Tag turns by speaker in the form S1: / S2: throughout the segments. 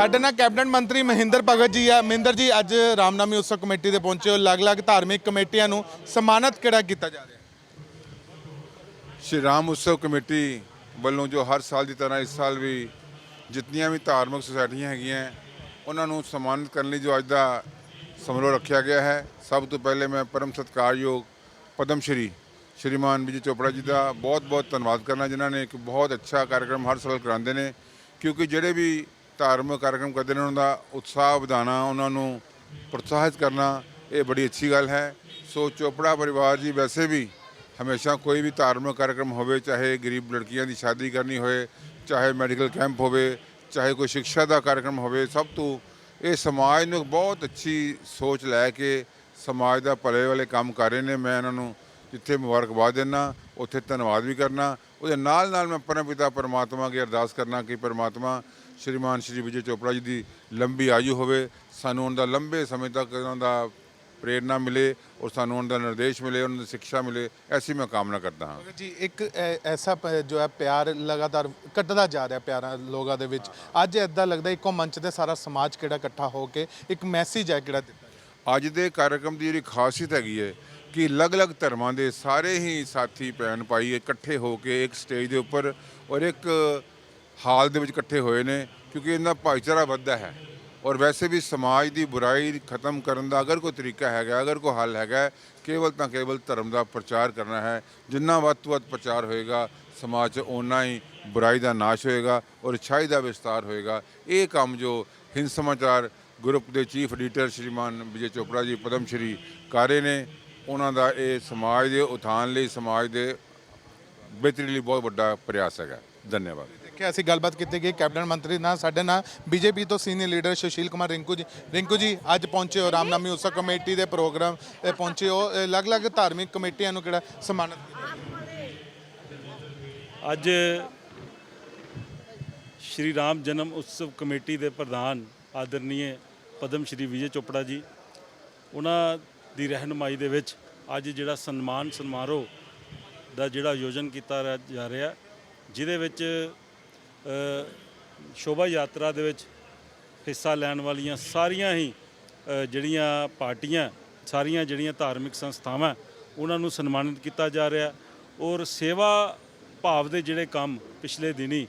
S1: ਸਾਡੇ ਨਾਲ ਕੈਬਨਿਟ ਮੰਤਰੀ ਮਹਿੰਦਰ ਭਗਤ ਜੀ ਆ। ਮਹਿੰਦਰ ਜੀ, ਅੱਜ ਰਾਮਨਾਮੀ ਉਤਸਵ ਕਮੇਟੀ ਦੇ ਪਹੁੰਚੇ ਹੋ। ਅਲੱਗ-ਅਲੱਗ ਧਾਰਮਿਕ ਕਮੇਟੀਆਂ ਨੂੰ ਸਨਮਾਨਿਤ ਕਿਹੜਾ ਕੀਤਾ ਜਾ ਰਿਹਾ?
S2: ਸ਼੍ਰੀ ਰਾਮ ਉਤਸਵ ਕਮੇਟੀ ਵੱਲੋਂ ਜੋ ਹਰ ਸਾਲ ਦੀ ਤਰ੍ਹਾਂ ਇਸ ਸਾਲ ਵੀ ਜਿਤਨੀਆਂ ਵੀ ਧਾਰਮਿਕ ਸੁਸਾਇਟੀਆਂ ਹੈਗੀਆਂ, ਉਹਨਾਂ ਨੂੰ ਸਨਮਾਨਿਤ ਕਰਨ ਲਈ ਜੋ ਅੱਜ ਦਾ ਸਮਾਰੋਹ ਰੱਖਿਆ ਗਿਆ ਹੈ, ਸਭ ਤੋਂ ਪਹਿਲੇ ਮੈਂ ਪਰਮ ਸਤਿਕਾਰਯੋਗ ਪਦਮ ਸ਼੍ਰੀ, ਸ਼੍ਰੀਮਾਨ ਵਿਜੇ ਚੋਪੜਾ ਜੀ ਦਾ ਬਹੁਤ-ਬਹੁਤ ਧੰਨਵਾਦ ਕਰਨਾ, ਜਿਨ੍ਹਾਂ ਨੇ ਇੱਕ ਬਹੁਤ ਅੱਛਾ ਕਾਰਜਕ੍ਰਮ ਹਰ ਸਾਲ ਕਰਾਉਂਦੇ ਨੇ, ਕਿਉਂਕਿ ਜਿਹੜੇ ਵੀ ਧਾਰਮਿਕ ਕਾਰਜਕ੍ਰਮ ਕਰਦੇ ਨੇ, ਉਹਨਾਂ ਦਾ ਉਤਸ਼ਾਹ ਵਧਾਉਣਾ, ਉਹਨਾਂ ਨੂੰ ਪ੍ਰੋਤਸਾਹਿਤ ਕਰਨਾ, ਇਹ ਬੜੀ ਅੱਛੀ ਗੱਲ ਹੈ। ਸੋ ਚੋਪੜਾ ਪਰਿਵਾਰ ਜੀ, ਵੈਸੇ ਵੀ ਹਮੇਸ਼ਾ ਕੋਈ ਵੀ ਧਾਰਮਿਕ ਕਾਰਜਕ੍ਰਮ ਹੋਵੇ, ਚਾਹੇ ਗਰੀਬ ਲੜਕੀਆਂ ਦੀ ਸ਼ਾਦੀ ਕਰਨੀ ਹੋਵੇ, ਚਾਹੇ ਮੈਡੀਕਲ ਕੈਂਪ ਹੋਵੇ, ਚਾਹੇ ਕੋਈ ਸਿੱਖਿਆ ਦਾ ਕਾਰਜਕ੍ਰਮ ਹੋਵੇ, ਸਭ ਤੋਂ ਇਹ ਸਮਾਜ ਨੂੰ ਬਹੁਤ ਅੱਛੀ ਸੋਚ ਲੈ ਕੇ ਸਮਾਜ ਦਾ ਭਲੇ ਵਾਲੇ ਕੰਮ ਕਰ ਰਹੇ ਨੇ। ਮੈਂ ਇਹਨਾਂ ਨੂੰ ਜਿੱਥੇ ਮੁਬਾਰਕਬਾਦ ਦਿੰਦਾ ਉੱਥੇ ਧੰਨਵਾਦ ਵੀ ਕਰਨਾ। ਉਹਦੇ ਨਾਲ ਨਾਲ ਮੈਂ ਪਰਮ ਪਿਤਾ ਪਰਮਾਤਮਾ ਅੱਗੇ ਅਰਦਾਸ ਕਰਨਾ ਕਿ ਪਰਮਾਤਮਾ ਸ਼੍ਰੀਮਾਨ ਸ਼੍ਰੀ ਵਿਜੇ ਚੋਪੜਾ ਜੀ ਦੀ ਲੰਬੀ ਆਯੂ ਹੋਵੇ। ਸਾਨੂੰ ਉਹਨਾਂ ਦਾ ਲੰਬੇ ਸਮੇਂ ਤੱਕ ਉਹਨਾਂ ਦਾ ਪ੍ਰੇਰਨਾ ਮਿਲੇ ਔਰ ਸਾਨੂੰ ਉਹਨਾਂ ਦਾ ਨਿਰਦੇਸ਼ ਮਿਲੇ ਉਹਨਾਂ ਦੀ ਸਿੱਖਿਆ ਮਿਲੇ। ਐਸੀ ਮੈਂ ਕਾਮਨਾ ਕਰਦਾ ਹਾਂ।
S1: ਜੀ ਇੱਕ ਐਸਾ ਜੋ ਹੈ ਪਿਆਰ ਲਗਾਤਾਰ ਘਟਦਾ ਜਾ ਰਿਹਾ ਪਿਆਰਾਂ ਲੋਕਾਂ ਦੇ ਵਿੱਚ। ਅੱਜ ਇਦਾਂ ਲੱਗਦਾ ਇੱਕੋ ਮੰਚ ਤੇ ਸਾਰਾ ਸਮਾਜ ਕਿਹੜਾ ਇਕੱਠਾ ਹੋ ਕੇ ਇੱਕ ਮੈਸੇਜ ਹੈ ਕਿਹੜਾ ਦਿੱਤਾ
S2: ਅੱਜ ਦੇ ਕਾਰਜਕ੍ਰਮ ਦੀ ਜਿਹੜੀ ਖਾਸੀਅਤ ਹੈਗੀ ਹੈ ਕਿ ਅਲੱਗ-ਅਲੱਗ ਧਰਮਾਂ ਦੇ ਸਾਰੇ ਹੀ ਸਾਥੀ ਭੈਣ ਭਾਈ ਇਕੱਠੇ ਹੋ ਕੇ ਇੱਕ ਸਟੇਜ ਦੇ ਉੱਪਰ ਔਰ ਇੱਕ ਹਾਲ ਦੇ ਵਿੱਚ ਇਕੱਠੇ ਹੋਏ ਨੇ, ਕਿਉਂਕਿ ਇਹਨਾਂ ਭਾਈਚਾਰਾ ਵੱਧਦਾ ਹੈ। ਔਰ ਵੈਸੇ ਵੀ ਸਮਾਜ ਦੀ ਬੁਰਾਈ ਖਤਮ ਕਰਨ ਦਾ ਅਗਰ ਕੋਈ ਤਰੀਕਾ ਹੈਗਾ, ਅਗਰ ਕੋਈ ਹੱਲ ਹੈਗਾ, ਕੇਵਲ ਤਾਂ ਕੇਵਲ ਧਰਮ ਦਾ ਪ੍ਰਚਾਰ ਕਰਨਾ ਹੈ। ਜਿੰਨਾ ਵੱਧ ਤੋਂ ਵੱਧ ਪ੍ਰਚਾਰ ਹੋਏਗਾ, ਸਮਾਜ 'ਚ ਓਨਾ ਹੀ ਬੁਰਾਈ ਦਾ ਨਾਸ਼ ਹੋਏਗਾ ਔਰ ਅੱਛਾਈ ਦਾ ਵਿਸਤਾਰ ਹੋਏਗਾ। ਇਹ ਕੰਮ ਜੋ ਹਿੰਦ ਸਮਾਚਾਰ ਗਰੁੱਪ ਦੇ ਚੀਫ ਐਡੀਟਰ ਸ਼੍ਰੀਮਾਨ ਵਿਜੇ ਚੋਪੜਾ ਜੀ, ਪਦਮ ਸ਼੍ਰੀ ਕਾਰੇ ਨੇ ਉਹਨਾਂ ਦਾ ਇਹ ਸਮਾਜ ਦੇ ਉਥਾਨ ਲਈ ਸਮਾਜ ਦੇ ਬਿਹਤਰੀ ਲਈ ਬਹੁਤ ਵੱਡਾ ਪ੍ਰਯਾਸ ਹੈਗਾ। ਧੰਨਵਾਦ।
S1: ਦੇਖਿਆ ਅਸੀਂ ਗੱਲਬਾਤ ਕੀਤੀ ਗਈ ਕੈਬਨਿਟ ਮੰਤਰੀ ਨਾਲ ਸਾਡੇ ਨਾਲ ਬੀਜੇਪੀ ਤੋਂ ਸੀਨੀਅਰ ਲੀਡਰ ਸੁਸ਼ੀਲ ਕੁਮਾਰ ਰਿੰਕੂ ਜੀ। ਰਿੰਕੂ ਜੀ ਅੱਜ ਪਹੁੰਚੇ ਹੋ ਰਾਮਨਾਮੀ ਉਤਸਵ ਕਮੇਟੀ ਦੇ ਪ੍ਰੋਗਰਾਮ ਤੇ ਪਹੁੰਚੇ ਹੋ। ਅਲੱਗ-ਅਲੱਗ ਧਾਰਮਿਕ ਕਮੇਟੀਆਂ ਨੂੰ ਕਿਹੜਾ ਸਨਮਾਨਿਤ ਕੀਤਾ
S3: ਅੱਜ ਸ਼੍ਰੀ ਰਾਮ ਜਨਮ ਉਤਸਵ ਕਮੇਟੀ ਦੇ ਪ੍ਰਧਾਨ ਆਦਰਨੀਏ ਪਦਮ ਸ਼੍ਰੀ ਵਿਜੇ ਚੋਪੜਾ ਜੀ ਉਹਨਾਂ ਦੀ ਰਹਿਨੁਮਾਈ ਦੇ ਵਿੱਚ ਅੱਜ ਜਿਹੜਾ ਸਨਮਾਨ ਸਮਾਰੋਹ ਦਾ ਜਿਹੜਾ ਆਯੋਜਨ ਕੀਤਾ ਜਾ ਰਿਹਾ, ਜਿਹਦੇ ਵਿੱਚ ਸ਼ੋਭਾ ਯਾਤਰਾ ਦੇ ਵਿੱਚ ਹਿੱਸਾ ਲੈਣ ਵਾਲੀਆਂ ਸਾਰੀਆਂ ਹੀ ਜਿਹੜੀਆਂ ਪਾਰਟੀਆਂ, ਸਾਰੀਆਂ ਜਿਹੜੀਆਂ ਧਾਰਮਿਕ ਸੰਸਥਾਵਾਂ, ਉਹਨਾਂ ਨੂੰ ਸਨਮਾਨਿਤ ਕੀਤਾ ਜਾ ਰਿਹਾ ਔਰ ਸੇਵਾ ਭਾਵ ਦੇ ਜਿਹੜੇ ਕੰਮ ਪਿਛਲੇ ਦਿਨੀ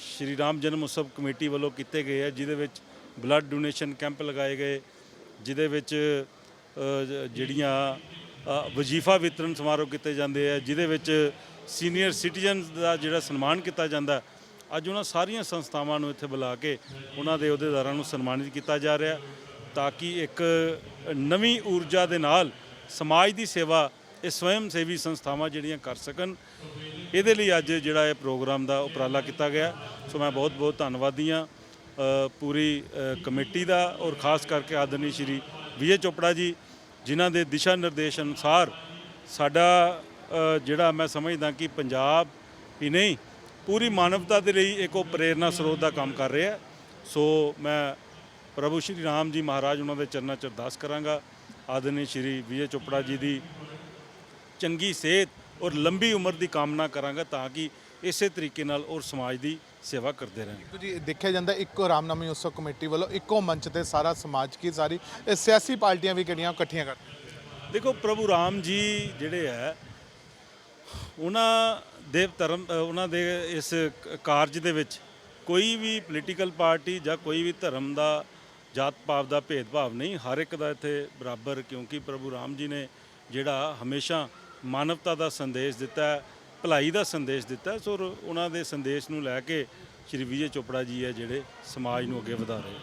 S3: ਸ਼੍ਰੀ ਰਾਮ ਜਨਮ ਉਤਸਵ ਕਮੇਟੀ ਵੱਲੋਂ ਕੀਤੇ ਗਏ ਆ, ਜਿਹਦੇ ਵਿੱਚ ਬਲੱਡ ਡੋਨੇਸ਼ਨ ਕੈਂਪ ਲਗਾਏ ਗਏ, ਜਿਹਦੇ ਵਿੱਚ ਜਿਹੜੀਆਂ ਵਜ਼ੀਫਾ ਵਿਤਰਨ ਸਮਾਰੋਹ ਕੀਤੇ ਜਾਂਦੇ ਆ, ਜਿਹਦੇ ਵਿੱਚ ਸੀਨੀਅਰ ਸਿਟੀਜ਼ਨਸ ਦਾ ਜਿਹੜਾ ਸਨਮਾਨ ਕੀਤਾ ਜਾਂਦਾ, ਅੱਜ ਉਹਨਾਂ ਸਾਰੀਆਂ ਸੰਸਥਾਵਾਂ ਨੂੰ ਇੱਥੇ ਬੁਲਾ ਕੇ ਉਹਨਾਂ ਦੇ ਅਹੁਦੇਦਾਰਾਂ ਨੂੰ ਸਨਮਾਨਿਤ ਕੀਤਾ ਜਾ ਰਿਹਾ, ਤਾਂ ਕਿ ਇੱਕ ਨਵੀਂ ਊਰਜਾ ਦੇ ਨਾਲ ਸਮਾਜ ਦੀ ਸੇਵਾ ਇਹ ਸਵੈਮ ਸੇਵੀ ਸੰਸਥਾਵਾਂ ਜਿਹੜੀਆਂ ਕਰ ਸਕਣ। ਇਹਦੇ ਲਈ ਅੱਜ ਜਿਹੜਾ ਇਹ ਪ੍ਰੋਗਰਾਮ ਦਾ ਉਪਰਾਲਾ ਕੀਤਾ ਗਿਆ, ਸੋ ਮੈਂ ਬਹੁਤ ਬਹੁਤ ਧੰਨਵਾਦੀ ਹਾਂ ਪੂਰੀ ਕਮੇਟੀ ਦਾ ਔਰ ਖਾਸ ਕਰਕੇ ਆਦਰਨੀ ਸ਼੍ਰੀ ਵਿਜੇ ਚੋਪੜਾ ਜੀ, ਜਿਨ੍ਹਾਂ ਦੇ ਦਿਸ਼ਾ ਨਿਰਦੇਸ਼ ਅਨੁਸਾਰ ਸਾਡਾ ਜਿਹੜਾ ਮੈਂ ਸਮਝਦਾ ਕਿ ਪੰਜਾਬ ਹੀ ਨਹੀਂ, ਪੂਰੀ ਮਾਨਵਤਾ ਦੇ ਲਈ ਇੱਕ ਉਹ ਪ੍ਰੇਰਨਾ ਸਰੋਤ ਦਾ ਕੰਮ ਕਰ ਰਿਹਾ ਸੋ ਮੈਂ ਪ੍ਰਭੂ ਸ਼੍ਰੀ ਰਾਮ ਜੀ ਮਹਾਰਾਜ ਉਹਨਾਂ ਦੇ ਚਰਨਾਂ 'ਚ ਅਰਦਾਸ ਕਰਾਂਗਾ। ਆਦਰਨੀ ਸ਼੍ਰੀ ਵਿਜੇ ਚੋਪੜਾ ਜੀ ਦੀ ਚੰਗੀ ਸਿਹਤ ਔਰ ਲੰਬੀ ਉਮਰ ਦੀ ਕਾਮਨਾ ਕਰਾਂਗਾ ਤਾਂ ਕਿ ਇਸੇ ਤਰੀਕੇ ਨਾਲ ਔਰ ਸਮਾਜ ਦੀ ਸੇਵਾ ਕਰਦੇ ਰਹਿਣ।
S1: ਜੀ ਦੇਖਿਆ ਜਾਂਦਾ ਇੱਕੋ ਰਾਮਨਾਮੀ ਉਤਸਵ ਕਮੇਟੀ ਵੱਲੋਂ ਇੱਕੋ ਮੰਚ ਤੇ ਸਾਰਾ ਸਮਾਜ ਕੀ ਸਾਰੀ ਇਹ ਸਿਆਸੀ ਪਾਰਟੀਆਂ ਵੀ ਕਿਹੜੀਆਂ ਇਕੱਠੀਆਂ ਕਰ
S3: ਦੇਖੋ ਪ੍ਰਭੂ ਰਾਮ ਜੀ ਜਿਹੜੇ ਹੈ ਉਹਨਾਂ ਦੇ ਧਰਮ ਉਹਨਾਂ ਦੇ ਇਸ ਕਾਰਜ ਦੇ ਵਿੱਚ ਕੋਈ ਵੀ ਪੋਲੀਟੀਕਲ ਪਾਰਟੀ ਜਾਂ ਕੋਈ ਵੀ ਧਰਮ ਦਾ ਜਾਤ ਪਾਤ ਦਾ ਭੇਦਭਾਵ ਨਹੀਂ ਹਰ ਇੱਕ ਦਾ ਇੱਥੇ ਬਰਾਬਰ ਕਿਉਂਕਿ ਪ੍ਰਭੂ ਰਾਮ ਜੀ ਨੇ ਜਿਹੜਾ ਹਮੇਸ਼ਾ ਮਾਨਵਤਾ ਦਾ ਸੰਦੇਸ਼ ਦਿੱਤਾ ਭਲਾਈ ਦਾ ਸੰਦੇਸ਼ ਦਿੱਤਾ, ਸੋ ਉਹਨਾਂ ਦੇ ਸੰਦੇਸ਼ ਨੂੰ ਲੈ ਕੇ ਸ਼੍ਰੀ ਵਿਜੇ ਚੋਪੜਾ ਜੀ ਹੈ ਜਿਹੜੇ ਸਮਾਜ ਨੂੰ ਅੱਗੇ ਵਧਾ ਰਹੇ